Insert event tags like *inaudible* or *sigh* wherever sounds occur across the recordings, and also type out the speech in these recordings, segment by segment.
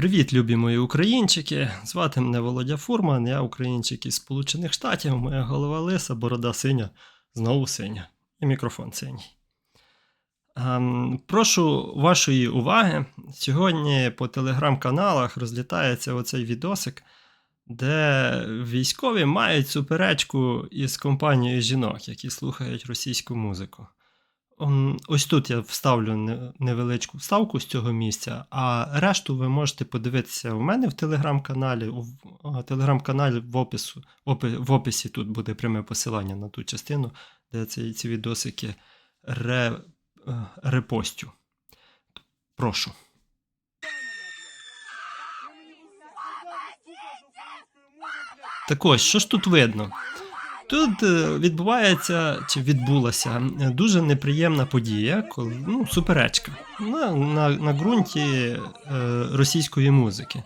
Привіт, любі мої українчики! Звати мене Володя Фурман, я українчик із Сполучених Штатів, моя голова лиса, борода синя, знову синя, і мікрофон синій. Ем, прошу вашої уваги. Сьогодні по телеграм-каналах розлітається оцей відосик, де військові мають суперечку із компанією жінок, які слухають російську музику. М, Ось тут я вставлю невеличку вставку з цього місця, а решту ви можете подивитися у мене в телеграм-каналі. У в- телеграм-каналі в, опису, в описі тут буде пряме посилання на ту частину, де ці, ці відосики ре, е, репостю. Прошу. Так ось, що ж тут видно? Тут е, відбувається чи відбулася дуже неприємна подія, коли ну, суперечка на, на, на ґрунті е, російської музики.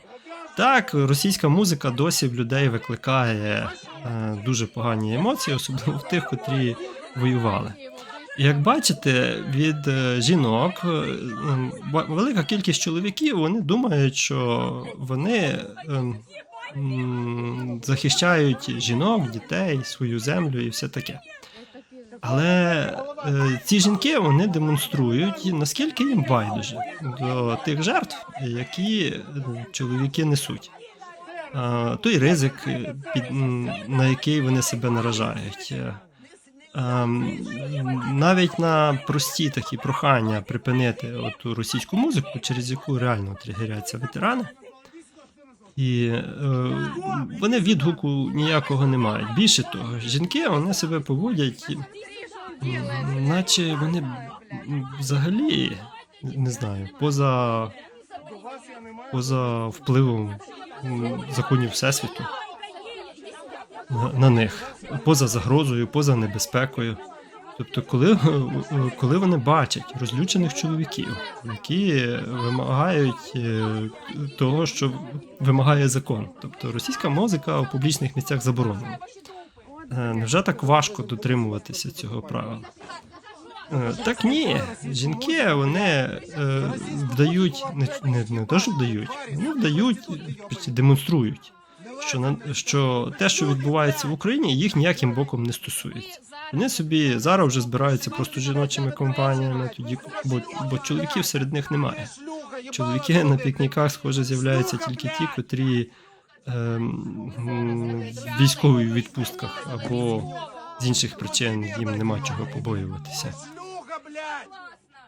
Так, російська музика досі в людей викликає е, дуже погані емоції, особливо в тих, котрі воювали. Як бачите, від е, жінок е, велика кількість чоловіків вони думають, що вони ем, захищають жінок, дітей, свою землю і все таке. Але е, ці жінки вони демонструють, наскільки їм байдуже до тих жертв, які чоловіки несуть. Той ризик, е, під, на який вони себе наражають. Е, ем, навіть на прості такі прохання припинити оту російську музику, через яку реально тригеряться ветерани. І е, вони відгуку ніякого не мають. Більше того, жінки вони себе поводять, наче вони взагалі не знаю, поза, поза впливом законів Всесвіту на, на них, поза загрозою, поза небезпекою. Тобто, коли, *laughs* коли вони бачать розлючених чоловіків, які вимагають е, того, що вимагає закон, тобто російська музика у публічних місцях заборонена. Е, Невже так важко дотримуватися цього правила? Е, Так ні, жінки вони вдають, не, не, не то, що вдають, вони вдають, демонструють, що, на, що те, що відбувається в Україні, їх ніяким боком не стосується. Вони собі зараз вже збираються просто жіночими компаніями, тоді, бо, бо чоловіків серед них немає. Чоловіки на пікніках, схоже, з'являються тільки ті, котрі ем, м, в відпустках або з інших причин їм нема чого побоюватися.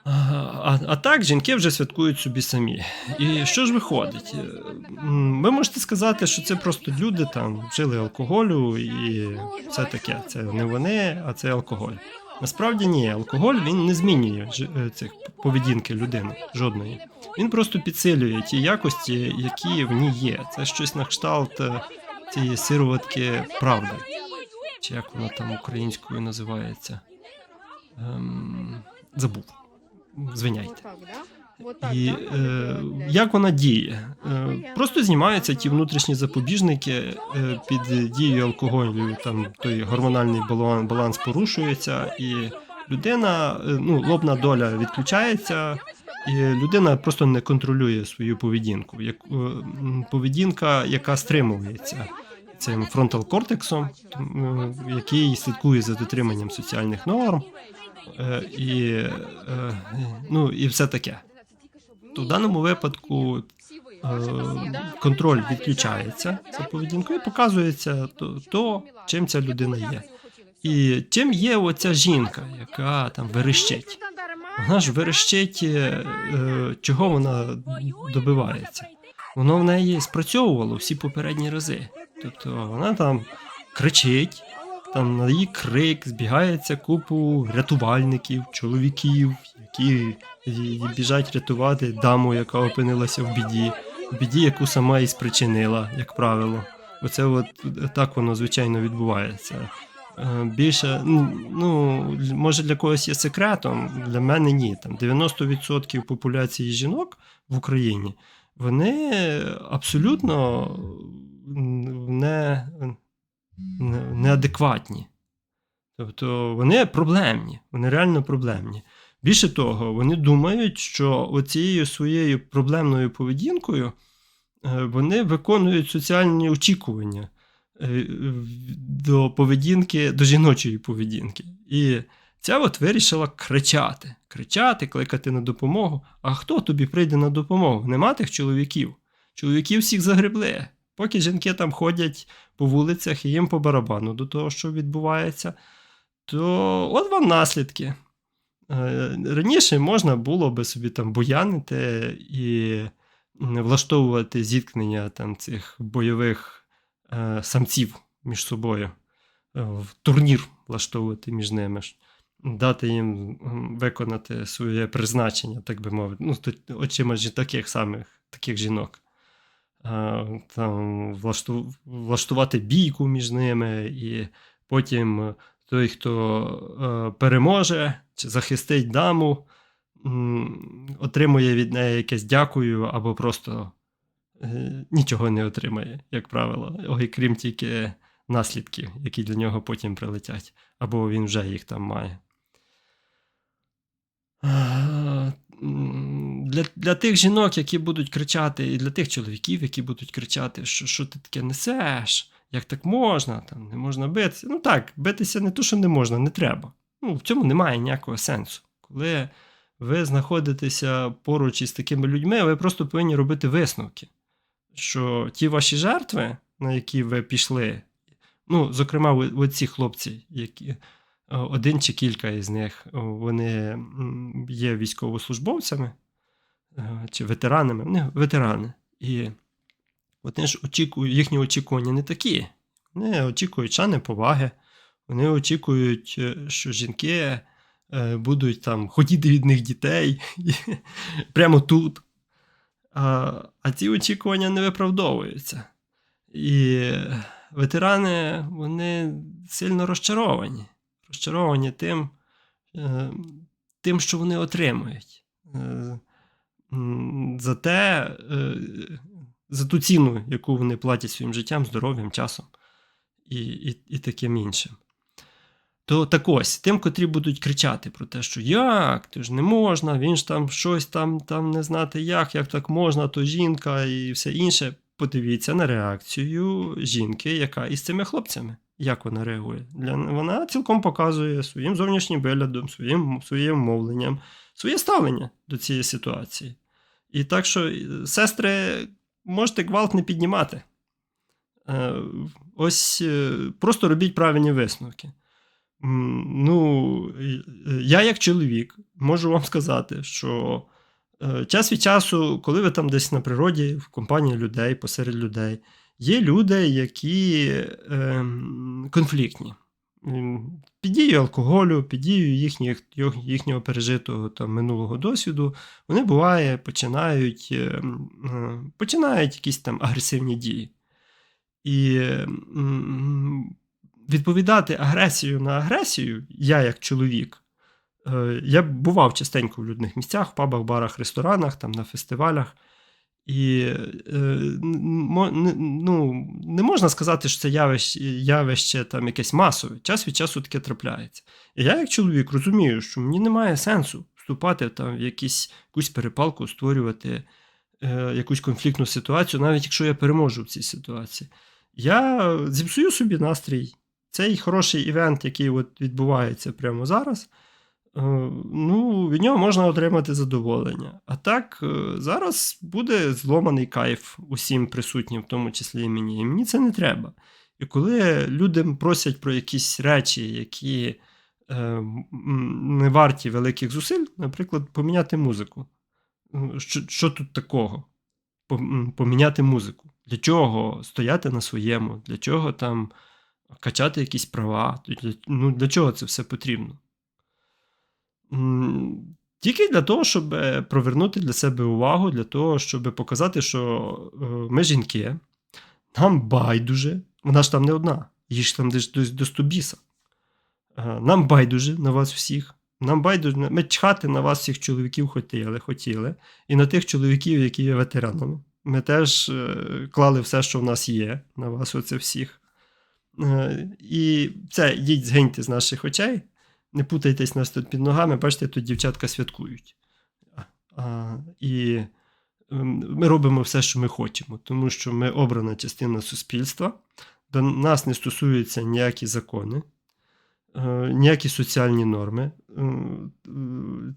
А, а, так, жінки вже святкують собі самі. І що ж виходить? Е, Ви можете сказати, що це просто люди там вжили алкоголю і все таке. Це не вони, а це алкоголь. Насправді ні, алкоголь він не змінює е, цих поведінки людини жодної. Він просто підсилює ті якості, які в ній є. Це щось на кшталт е, цієї сироватки правди. Чи як вона там українською називається? Ем, забув. Звиняйте. І е, як вона діє? Е, просто знімаються ті внутрішні запобіжники е, під дією алкоголю, там той гормональний баланс, баланс порушується, і людина, е, ну, лобна доля відключається, і людина просто не контролює свою поведінку. Як, е, поведінка, яка стримується цим фронтал-кортексом, м, який слідкує за дотриманням соціальних норм. Е, і, е, ну, і все таке. То в даному випадку е, контроль відключається за поведінкою і показується то, то, чим ця людина є. І чим є оця жінка, яка там верещить. Вона ж верещить, чого вона добивається. Воно в неї спрацьовувало всі попередні рази. Тобто вона там кричить, там на її крик збігається купу рятувальників, чоловіків, які біжать рятувати даму, яка опинилася в біді, в біді, яку сама і спричинила, як правило. Оце от так воно звичайно відбувається. Е, Більше, ну, може для когось є секретом, для мене ні. Там 90% популяції жінок в Україні вони абсолютно не, неадекватні. Тобто вони проблемні, вони реально проблемні. Більше того, вони думають, що оцією своєю проблемною поведінкою е, вони виконують соціальні очікування е, до поведінки, до жіночої поведінки. І ця от вирішила кричати, кричати, кликати на допомогу. А хто тобі прийде на допомогу? Нема тих чоловіків. Чоловіків всіх загребли. Поки жінки там ходять по вулицях і їм по барабану до того, що відбувається, то от вам наслідки. Е, Раніше можна було би собі там буянити і влаштовувати зіткнення там цих бойових е, самців між собою, е, в турнір влаштовувати між ними, дати їм виконати своє призначення, так би мовити, ну, очима таких самих таких жінок. Е, Там влашту- влаштувати бійку між ними, і потім той, хто е, переможе чи захистить даму, отримує від неї якесь дякую, або просто е, нічого не отримає, як правило, ой, крім тільки наслідків, які для нього потім прилетять, або він вже їх там має. Для, для тих жінок, які будуть кричати, і для тих чоловіків, які будуть кричати, що, що ти таке несеш, як так можна, там не можна битися. Ну так, битися не то, що не можна, не треба. Ну, в цьому немає ніякого сенсу. Коли ви знаходитеся поруч із такими людьми, ви просто повинні робити висновки, що ті ваші жертви, на які ви пішли, ну, зокрема, оці хлопці, які, е, один чи кілька із них, вони є військовослужбовцями чи ветеранами, вони ветерани. І вони ж очікують, їхні очікування не такі. Вони очікують шани поваги, вони очікують, е, що жінки е, будуть там хотіти від них дітей *laughs* прямо тут. А, а ці очікування не виправдовуються. І ветерани вони сильно розчаровані. Розчаровані тим, е, тим що вони отримують. За те, е, за ту ціну, яку вони платять своїм життям, здоров'ям, часом і, і, і таким іншим. То так ось, тим, котрі будуть кричати про те, що як, ти ж не можна, він ж там щось там, там не знати як, як так можна, то жінка і все інше. Подивіться на реакцію жінки, яка із цими хлопцями. Як вона реагує? Для, вона цілком показує своїм зовнішнім виглядом, своїм, своїм мовленням, своє ставлення до цієї ситуації. І так що, е, сестри, можете гвалт не піднімати. Е, Ось е, просто робіть правильні висновки. Ну, я як чоловік можу вам сказати, що час від часу, коли ви там десь на природі, в компанії людей, посеред людей, є люди, які е, конфліктні. Під дією алкоголю, під дією їхніх, їхнього пережитого там, минулого досвіду, вони буває починають, е, е, починають якісь там агресивні дії. І відповідати агресією на агресію, я як чоловік, е, я бував частенько в людних місцях, в пабах, барах, ресторанах, там на фестивалях. І е, ну, не можна сказати, що це явище, явище там якесь масове. Час від часу таке трапляється. І я, як чоловік, розумію, що мені немає сенсу вступати там в якісь, якусь перепалку, створювати е, якусь конфліктну ситуацію, навіть якщо я переможу в цій ситуації. Я зіпсую собі настрій. Цей хороший івент, який от відбувається прямо зараз, ну, від нього можна отримати задоволення. А так, е, зараз буде зломаний кайф усім присутнім, в тому числі і мені. І мені це не треба. І коли люди просять про якісь речі, які е, не варті великих зусиль, наприклад, поміняти музику. Ну, Що, що тут такого? Поміняти музику. Для чого стояти на своєму? Для чого там качати якісь права? Ну, для чого це все потрібно? Тільки для того, щоб е, привернути для себе увагу, для того, щоб показати, що е, ми жінки, нам байдуже, вона ж там не одна, їй ж там десь до, 100. Е, Нам байдуже на вас всіх. Нам байдуже, ми чхати на вас всіх чоловіків хотіли, хотіли, і на тих чоловіків, які є ветеранами. Ми теж клали все, що в нас є, на вас оце всіх. І це йдіть згиньте з наших очей, не путайтесь нас тут під ногами, бачите, тут дівчатка святкують. А, і ем, ми робимо все, що ми хочемо, тому що ми обрана частина суспільства, до нас не стосуються ніякі закони, е, ніякі соціальні норми. Е,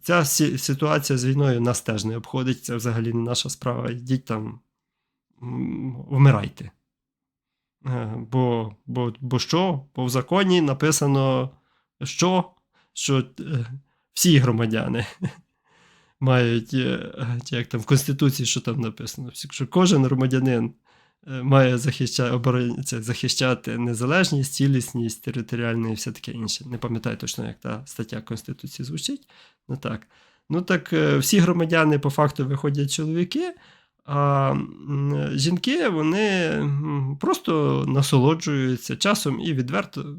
Ця ситуація з війною нас теж не обходить, це взагалі не наша справа. Йдіть там, вмирайте. Е, Бо, бо, бо що? Бо в законі написано, що, що е, всі громадяни *laughs* мають, е, як там в Конституції, що там написано, що кожен громадянин е, має захищати, це, захищати незалежність, цілісність, територіальне і все таке інше. Не пам'ятаю точно, як та стаття Конституції звучить. Ну так. Ну так, всі громадяни по факту виходять чоловіки, а жінки вони просто насолоджуються часом і відверто,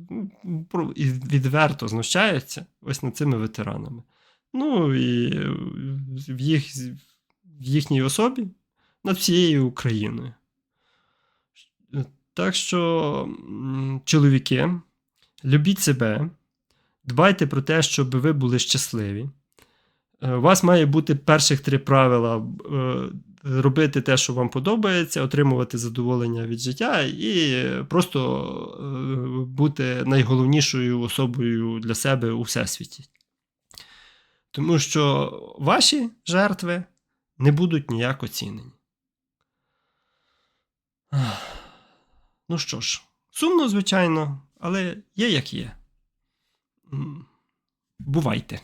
і відверто знущаються ось над цими ветеранами. Ну і в, їх, в їхній особі над всією Україною. Так що, чоловіки, любіть себе, дбайте про те, щоб ви були щасливі. Е, У вас має бути перших три правила: е, робити те, що вам подобається, отримувати задоволення від життя, і просто е, бути найголовнішою особою для себе у всесвіті. Тому що ваші жертви не будуть ніяк оцінені. Ну що ж, сумно, звичайно, але є як є. Бувайте.